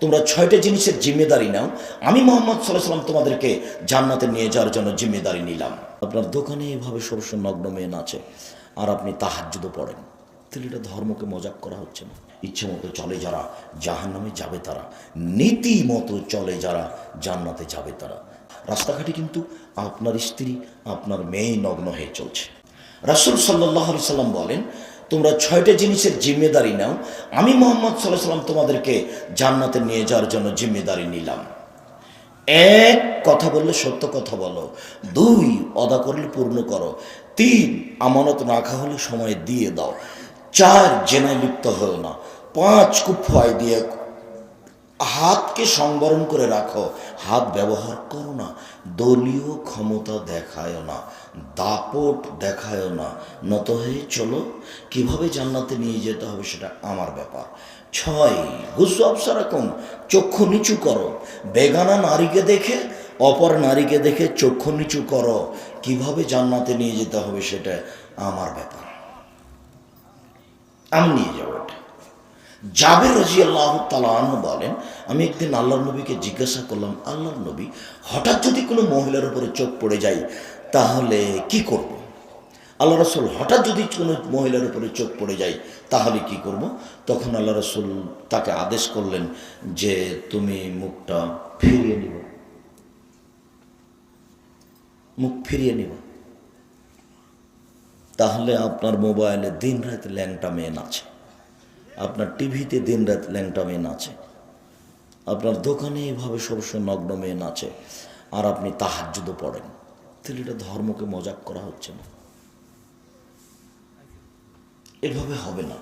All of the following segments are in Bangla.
তোমরা ছয়টা জিনিসের জিম্মেদারি নাও। আমি মোহাম্মদ সাল্লাহ সাল্লাম তোমাদেরকে জান্নাতে নিয়ে যাওয়ার জন্য জিম্মেদারি নিলাম। আপনার দোকানে এভাবে সরস্ব নগ্ন মেয়ে নাচে, আর আপনি তাহাজ্জুদও পড়েন। তাহলে এটা ধর্মকে মজাক করা হচ্ছে না। ইচ্ছে মতো চলে যারা জাহান নামে যাবে তারা। নীতি মতো চলে যারা, জান্নাতে যাবে তারা। রাস্তাঘাটে কিন্তু আপনার স্ত্রী, আপনার মেয়ে নগ্ন হয়ে চলছে। রাসুল সাল্লাহ সাল্লাম বলেন তোমরা ছয়টা জিনিসের জিম্মেদারি নাও। আমি মোহাম্মদ সাল্লাহ সাল্লাম তোমাদেরকে জান্নাতে নিয়ে যাওয়ার জন্য জিম্মেদারি নিলাম। এক, কথা বললে সত্য কথা বলো। দুই অদা করলে পূর্ণ করো। তিন, আমানত রাখা হলে সময় দিয়ে দাও। চার, জেনায় লিপ্ত হও না। পাঁচ কুফয় দিয়ে হাতকে সংবরণ করে রাখো। হাত ব্যবহার করো না। দলীয় ক্ষমতা দেখায় না। দাপট দেখায় না। নত হয়ে চলো। কীভাবে জান্নাতে নিয়ে যেতে হবে সেটা আমার ব্যাপার। ছয়, গুসু আফসারাকম চক্ষু নিচু করো। বেগানা নারীকে দেখে, অপর নারীকে দেখে চক্ষু নিচু করো। কীভাবে জান্নাতে নিয়ে যেতে হবে সেটা আমার ব্যাপার। আমি নিয়ে যাব এটা। জাবের রাজি আল্লাহ তালাহ বলেন, আমি একদিন আল্লাহর নবীকে জিজ্ঞাসা করলাম, আল্লাহর নবী, হঠাৎ যদি কোনো মহিলার উপরে চোখ পড়ে যায়, তাহলে কি করব। আল্লাহ রসুল হঠাৎ যদি কোনো মহিলার উপরে চোখ পড়ে যায়, তাহলে কি করব। তখন আল্লাহ রসুল তাকে আদেশ করলেন যে, তুমি মুখটা ফিরিয়ে নিব মুখ ফিরিয়ে নিব তাহলে আপনার মোবাইলে দিন রাত ল্যাংটা মেয়ে নাচে আপনার টিভিতে দিন রাত ল্যাংটা মেয়ে নাচে। আপনার দোকানে এভাবে সবসময় নগ্ন মেয়ে নাচে। আর আপনি তাহাজ্জুদও পড়েন। তাহলে এটা ধর্মকে মজাক করা হচ্ছে না। এভাবে হবে না।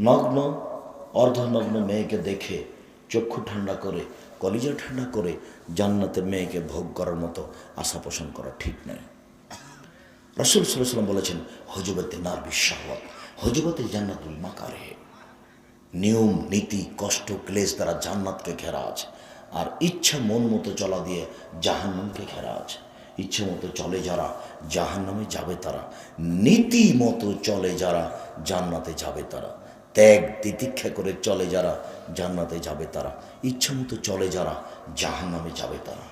নগ্ন, অর্ধনগ্ন মেয়েকে দেখে, চক্ষু ঠান্ডা করে, কলিজা ঠান্ডা করে জান্নাতের মেয়েকে ভোগ করার মতো আশা পোষণ করা ঠিক নয়। রসুল সাল্লাম বলেছেন হজবতে নার বিশ্বাহত হজবতে জান্নাতুল মাকারে। নিয়ম, নীতি, কষ্ট, ক্লেশ দ্বারা জান্নাতকে ঘেরা আছে। আর ইচ্ছা মন মতো চলা দিয়ে জাহান্নামকে ঘেরা আছে। ইচ্ছে মতো চলে যারা জাহান্নামে যাবে তারা। নীতি মতো চলে যারা জান্নাতে যাবে তারা। ত্যাগ তিতিক্ষা করে চলে যারা জান্নাতে যাবে তারা। ইচ্ছা মতো চলে যারা জাহান্নামে যাবে তারা।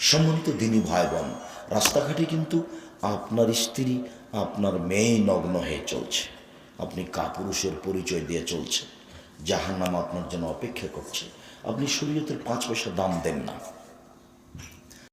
সম্মানিত দিনী ভাই বোন রাস্তাঘাটে কিন্তু আপনার স্ত্রী, আপনার মেয়ে নগ্ন হয়ে চলছে। আপনি কাপুরুষের পরিচয় দিয়ে চলছে জাহান্নাম আপনার জন্য অপেক্ষা করছে। আপনি শরীয়তের পাঁচ পয়সা দাম দেন না।